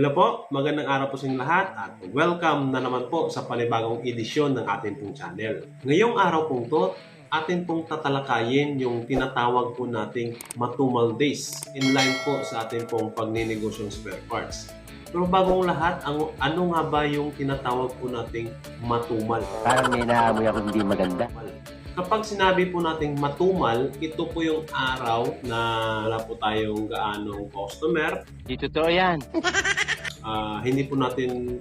Hello po, magandang araw po sa inyong lahat at welcome na naman po sa panibagong edisyon ng ating pong channel. Ngayong araw pong to, atin pong tatalakayin yung tinatawag po nating matumal days in line po sa ating pong pagninegosyo ng spare parts. Pero bagong lahat, ang, ano nga ba yung tinatawag po nating matumal? Parang may naamoy ako hindi maganda. Kapag sinabi po nating matumal, ito po yung araw na wala po tayong gaanong customer, Di totoo yan. Ah, hindi po natin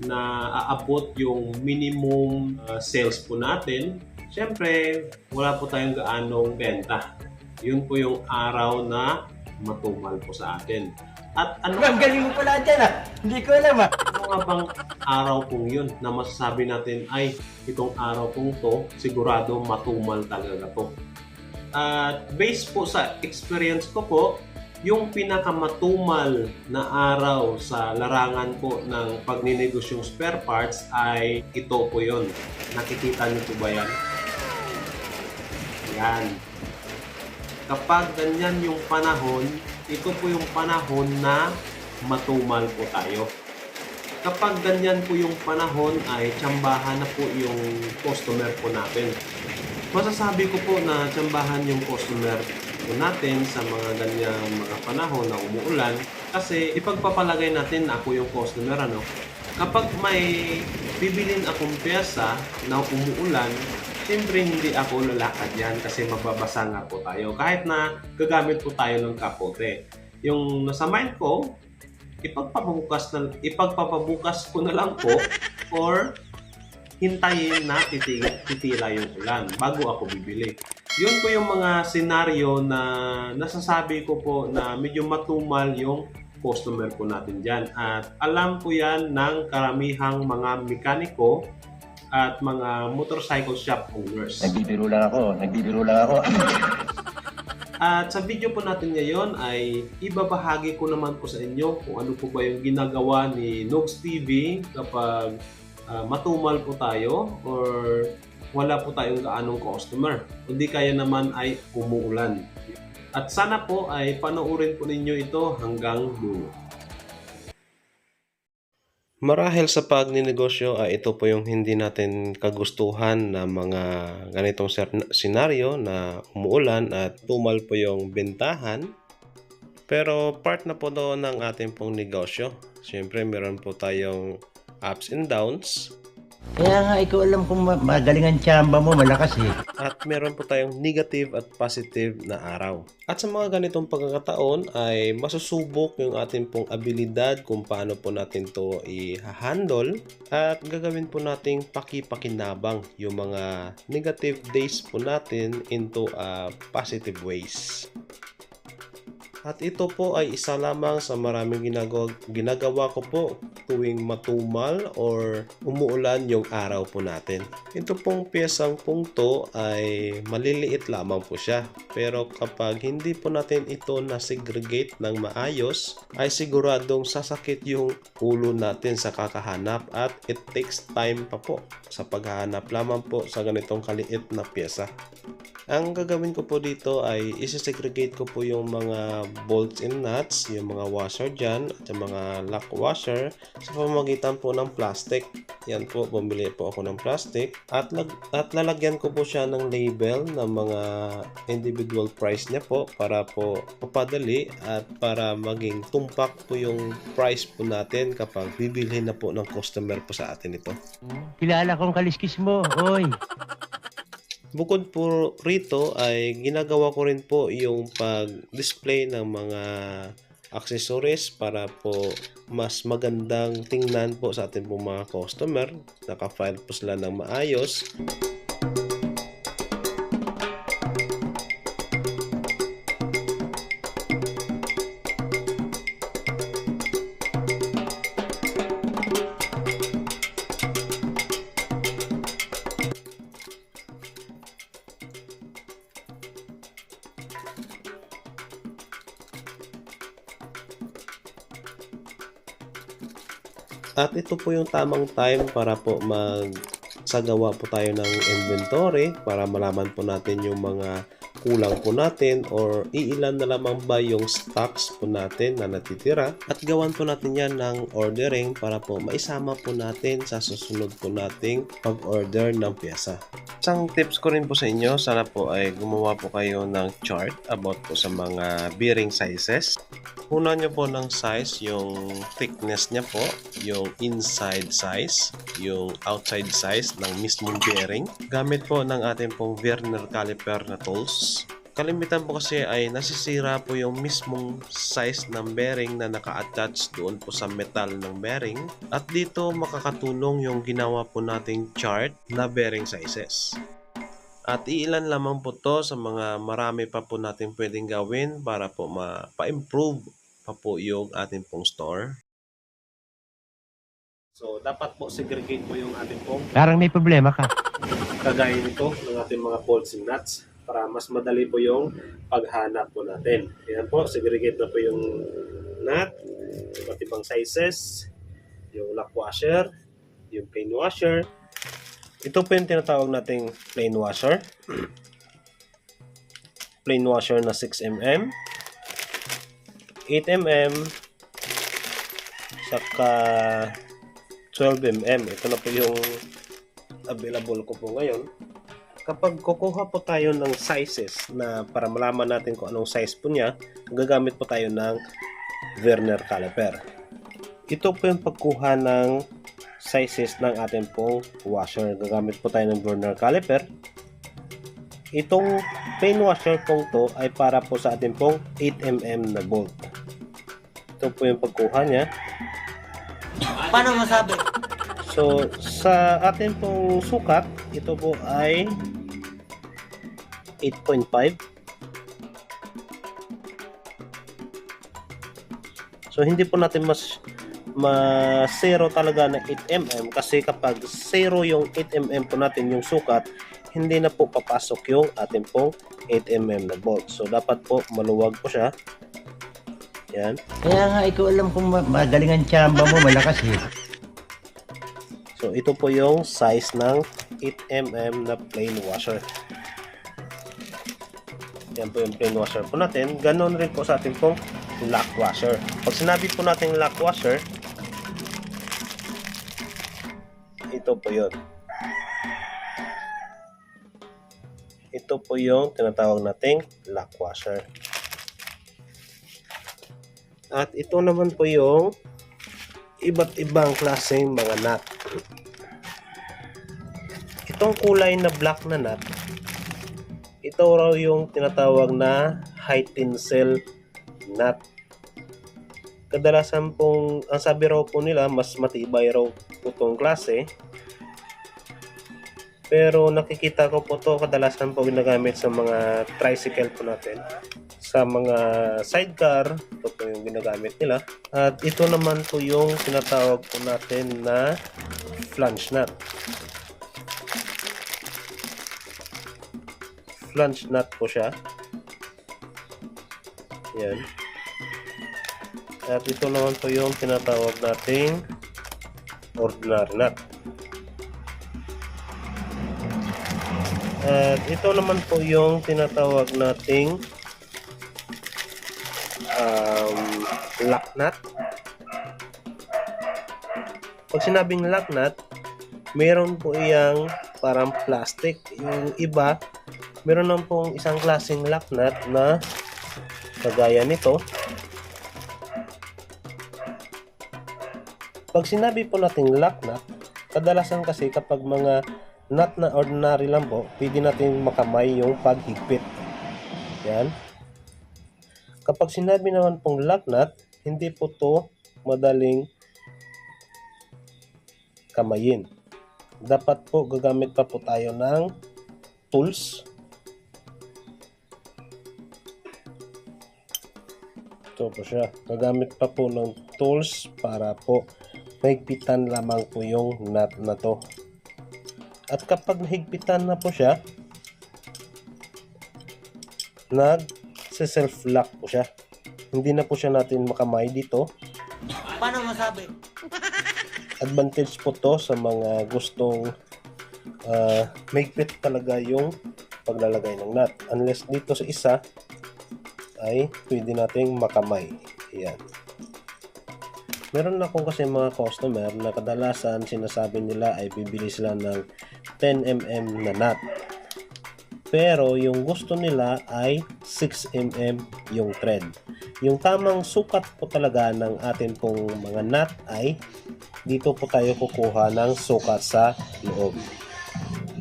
na aabot yung minimum ah, sales po natin. Siyempre, wala po tayong gaanong benta. Yun po yung araw na matumal po sa atin. At ano, Ang galing mo pala dyan ah. Hindi ko alam ah. ano nga bang araw pong yun na masasabi natin ay itong araw pong to sigurado matumal talaga to. At based po sa experience ko po, yung pinakamatumal na araw sa larangan po ng pagninegosyong spare parts ay ito po yon. Nakikita niyo po ba yan? Yan. Kapag ganyan yung panahon, ito po yung panahon na matumal po tayo. Kapag ganyan po yung panahon ay tsambahan na po yung customer po natin. Masasabi ko po na tsambahan yung customer po natin sa mga ganyang mga panahon na umuulan kasi ipagpapalagay natin na ako yung customer ano. Kapag may bibilin akong pyesa na umuulan, siyempre hindi ako lalakad yan kasi mababasa nga po tayo. Kahit na gagamit po tayo ng kapote. Yung nasa mind ko, ipagpapabukas na ipagpapabukas ko na lang po or hintayin na titila, titila yung ulan bago ako bibili. Yun po yung mga senaryo na nasasabi ko po na medyo matumal yung customer po natin dyan. At alam po yan ng karamihang mga mekaniko at mga motorcycle shop owners. Nagbibiro lang ako. Nagbibiro lang ako. At sa video po natin ngayon ay ibabahagi ko naman po sa inyo kung ano po ba yung ginagawa ni Nogs TV kapag ah, matumal po tayo or wala po tayong gaanong customer. Kundi kaya naman ay umuulan. At sana po ay panoorin po ninyo ito hanggang dulo. Marahil sa pagninegosyo ay ito po yung hindi natin kagustuhan na mga ganitong senaryo na umuulan at tumal po yung bentahan. Pero part na po doon ng ating pong negosyo. Siyempre meron po tayong ups and downs Kaya nga ikaw alam kung ma- magaling ang tsamba mo, malakas eh. at meron po tayong negative at positive na araw. At sa mga ganitong pagkakataon ay masusubok yung ating pong abilidad kung paano po natin to i-handle at gagawin po nating paki-pakinabang yung mga negative days po natin into a positive ways. At ito po ay isa lamang sa maraming ginagawa, ko po tuwing matumal or umuulan yung araw po natin. Ito pong piyesang pong to ay maliliit lamang po siya. Pero kapag hindi po natin ito na-segregate ng maayos, ay siguradong sasakit yung ulo natin sa kakahanap at it takes time pa po sa paghahanap lamang po sa ganitong kaliit na piyesa. Ang gagawin ko po dito ay isi-segregate ko po yung mga bolts and nuts, yung mga washer dyan, at yung mga lock washer sa pamamagitan po ng plastic. Yan po, bumili po ako ng plastic at, lag- at lalagyan ko po siya ng label ng mga individual price niya po para po papadali at para maging tumpak po yung price po natin kapag bibilhin na po ng customer po sa atin ito. Kilala kong kaliskis mo, oy. Bukod po rito ay ginagawa ko rin po yung pag-display ng mga accessories para po mas magandang tingnan po sa ating pong mga customer. Naka-file po sila ng maayos. At ito po yung tamang time para po mag sagawa po tayo ng inventory para malaman po natin yung mga kulang po natin or iilan na lamang ba yung stocks po natin na natitira at gawan po natin yan ng ordering para po maisama po natin sa susunod po nating pag-order ng pyesa. Isang tips ko rin po sa inyo, sana po ay gumawa po kayo ng chart about po sa mga bearing sizes. Una nyo po ng size, yung thickness niya po, yung inside size, yung outside size ng mismong bearing. Gamit po ng ating pong Werner caliper na tools. Kalimitan po kasi ay nasisira po yung mismong size ng bearing na naka-attach doon po sa metal ng bearing. At dito makakatulong yung ginawa po nating chart na bearing sizes. At iilan lamang po to sa mga marami pa po natin pwedeng gawin para po ma-improve pa po yung ating pong store. So, dapat po segregate po yung ating pong Parang may problema ka. kagaya nito ng ating mga bolts and nuts para mas madali po yung paghanap po natin. Ayan po, segregate na po yung nut, iba't ibang sizes, yung lock washer, yung plain washer. Ito po yung tinatawag nating plain washer. plain washer na 6mm, 8mm, saka 12mm. Ito na po yung available ko po ngayon. Kapag kukuha po tayo ng sizes na para malaman natin kung anong size po niya, gagamit po tayo ng Werner caliper. Ito po yung pagkuha ng sizes ng ating pong washer. Gagamit po tayo ng Werner caliper. Itong plain washer pong to ay para po sa ating pong 8mm na bolt. Ito po yung pagkuha niya. Paano masabi? So, sa atin pong sukat, ito po ay 8.5. So, hindi po natin mas ma zero talaga na 8mm kasi kapag zero yung 8mm po natin yung sukat, hindi na po papasok yung ating pong 8mm na bolt. So, dapat po maluwag po siya. Yan. Kaya nga, ikaw alam kung ma- magaling ang tsamba mo, malakas eh. So, ito po yung size ng 8mm na plain washer. Yan po yung plain washer po natin. Ganon rin po sa ating pong lock washer. Pag sinabi po natin lock washer, ito po yun. Ito po yung tinatawag nating lock washer. At ito naman po yung iba't ibang klaseng mga nut. Itong kulay na black na nut, ito raw yung tinatawag na high tensile nut. Kadalasan pong, ang sabi raw po nila, mas matibay raw po itong klase. Pero nakikita ko po to kadalasan po ginagamit sa mga tricycle po natin. Sa mga sidecar, ito po yung ginagamit nila. At ito naman po yung tinatawag po natin na flange nut. Flange nut po siya. Yan. At ito naman po yung tinatawag nating ordinary nut. At ito naman po yung tinatawag nating um, lock nut. Pag sinabing lock nut, meron po iyang parang plastic. Yung iba, meron naman pong isang klaseng lock nut na kagaya nito. Pag sinabi po nating lock nut, kadalasan kasi kapag mga nut na ordinary lang po, pwede natin makamay yung paghigpit. Yan. Kapag sinabi naman pong lock nut, hindi po to madaling kamayin. Dapat po gagamit pa po tayo ng tools. Ito po siya. Gagamit pa po ng tools para po mahigpitan lamang po yung nut na to. At kapag nahigpitan na po siya, nag self lock po siya. Hindi na po siya natin makamay dito. Paano masabi? Advantage po to sa mga gustong uh, mahigpit talaga yung paglalagay ng nut. Unless dito sa isa ay pwede nating makamay. Ayan. Meron akong kasi mga customer na kadalasan sinasabi nila ay bibili sila ng 10mm na nut. Pero yung gusto nila ay 6mm yung thread. Yung tamang sukat po talaga ng atin pong mga nut ay dito po tayo kukuha ng sukat sa loob.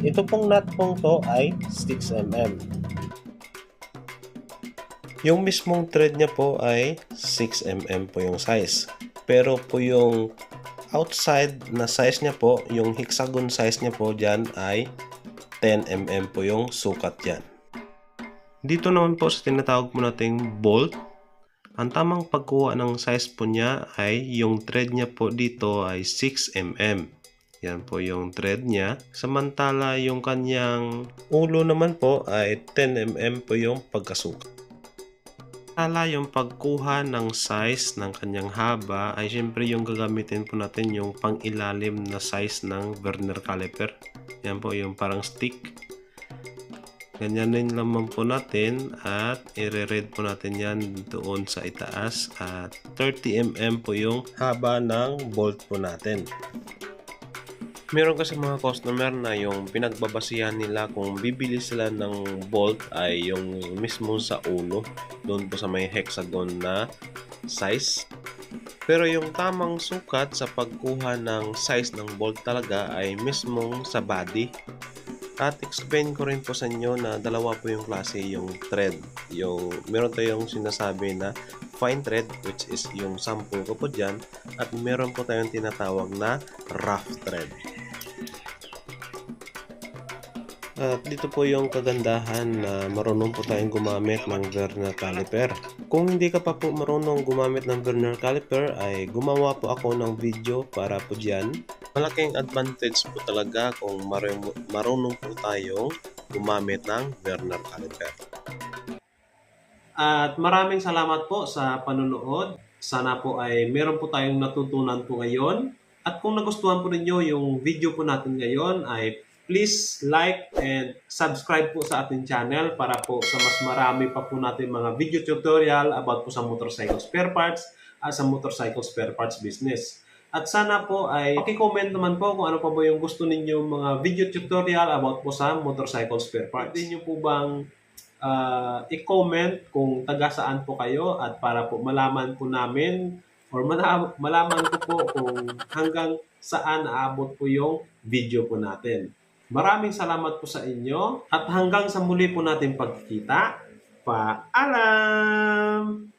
Ito pong nut pong to ay 6mm. Yung mismong thread niya po ay 6mm po yung size. Pero po yung outside na size niya po, yung hexagon size niya po dyan ay 10mm po yung sukat yan. Dito naman po sa tinatawag mo nating bolt, ang tamang pagkuha ng size po niya ay yung thread niya po dito ay 6mm. Yan po yung thread niya. Samantala yung kanyang ulo naman po ay 10mm po yung pagkasukat. Samantala yung pagkuha ng size ng kanyang haba ay syempre yung gagamitin po natin yung pang-ilalim na size ng Vernier caliper. Yan po yung parang stick. Ganyanin naman po natin at i-read po natin yan doon sa itaas at 30mm po yung haba ng bolt po natin. Meron kasi mga customer na yung pinagbabasihan nila kung bibili sila ng bolt ay yung mismo sa ulo doon po sa may hexagon na size. Pero yung tamang sukat sa pagkuha ng size ng bolt talaga ay mismong sa body. At explain ko rin po sa inyo na dalawa po yung klase yung thread. Yung, meron tayong sinasabi na fine thread which is yung sample ko po dyan at meron po tayong tinatawag na rough thread. At dito po yung kagandahan na marunong po tayong gumamit ng Vernier caliper. Kung hindi ka pa po marunong gumamit ng Vernier caliper ay gumawa po ako ng video para po dyan. Malaking advantage po talaga kung marunong, po tayong gumamit ng Vernier caliper. At maraming salamat po sa panunood. Sana po ay meron po tayong natutunan po ngayon. At kung nagustuhan po ninyo yung video po natin ngayon ay please like and subscribe po sa ating channel para po sa mas marami pa po natin mga video tutorial about po sa motorcycle spare parts at sa motorcycle spare parts business. At sana po ay i-comment naman po kung ano pa ba yung gusto ninyo mga video tutorial about po sa motorcycle spare parts. Pwede nyo po bang ah, i-comment kung taga saan po kayo at para po malaman po namin or mala- malaman ko po kung hanggang saan aabot po yung video po natin. Maraming salamat po sa inyo at hanggang sa muli po natin pagkikita. Paalam!